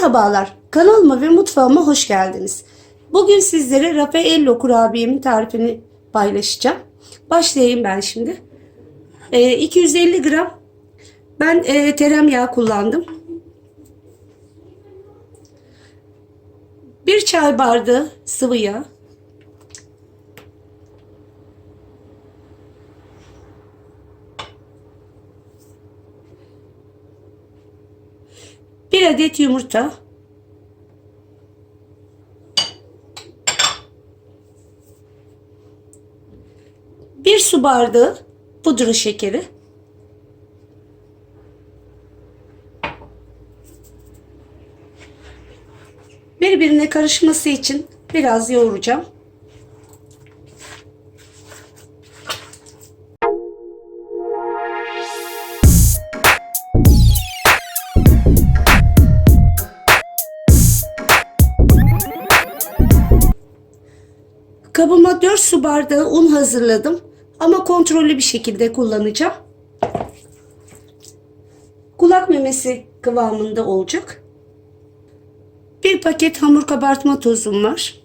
Merhabalar, kanalıma ve mutfağıma hoş geldiniz. Bugün sizlere Raffaello kurabiyemin tarifini paylaşacağım. Başlayayım ben şimdi. Ee, 250 gram ben e, tereyağı kullandım. Bir çay bardağı sıvı yağ. Bir adet yumurta. Bir su bardağı pudra şekeri. Birbirine karışması için biraz yoğuracağım. Kabıma 4 su bardağı un hazırladım ama kontrollü bir şekilde kullanacağım. Kulak memesi kıvamında olacak. Bir paket hamur kabartma tozum var.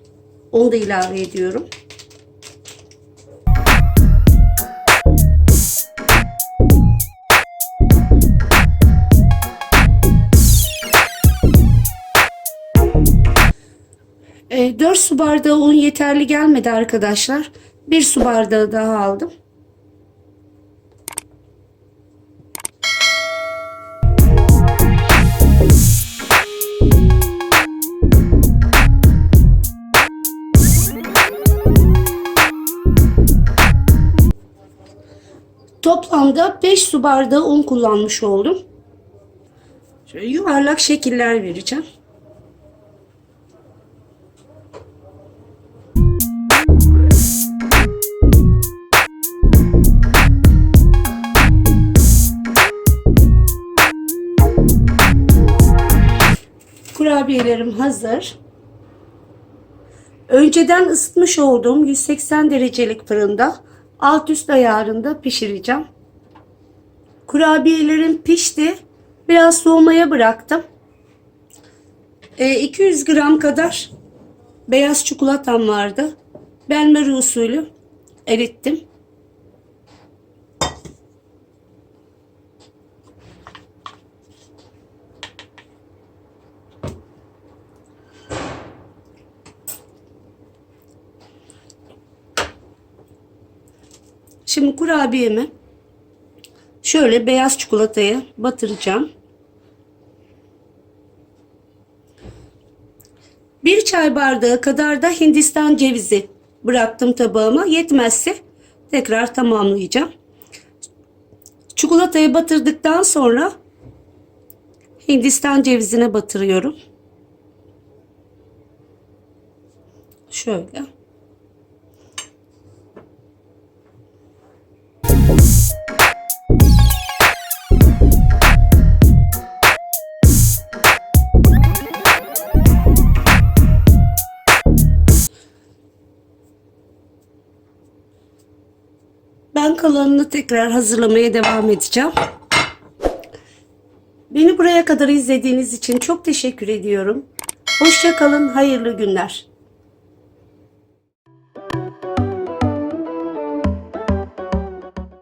Onu da ilave ediyorum. E, 4 su bardağı un yeterli gelmedi arkadaşlar. 1 su bardağı daha aldım. Toplamda 5 su bardağı un kullanmış oldum. Şöyle yuvarlak şekiller vereceğim. Kurabiyelerim hazır. Önceden ısıtmış olduğum 180 derecelik fırında alt üst ayarında pişireceğim. Kurabiyelerim pişti. Biraz soğumaya bıraktım. E, 200 gram kadar beyaz çikolatam vardı. Ben Mary usulü erittim. Şimdi kurabiyemi şöyle beyaz çikolataya batıracağım. Bir çay bardağı kadar da Hindistan cevizi bıraktım tabağıma. Yetmezse tekrar tamamlayacağım. Çikolatayı batırdıktan sonra Hindistan cevizine batırıyorum. Şöyle. Ben kalanını tekrar hazırlamaya devam edeceğim. Beni buraya kadar izlediğiniz için çok teşekkür ediyorum. Hoşça kalın, hayırlı günler.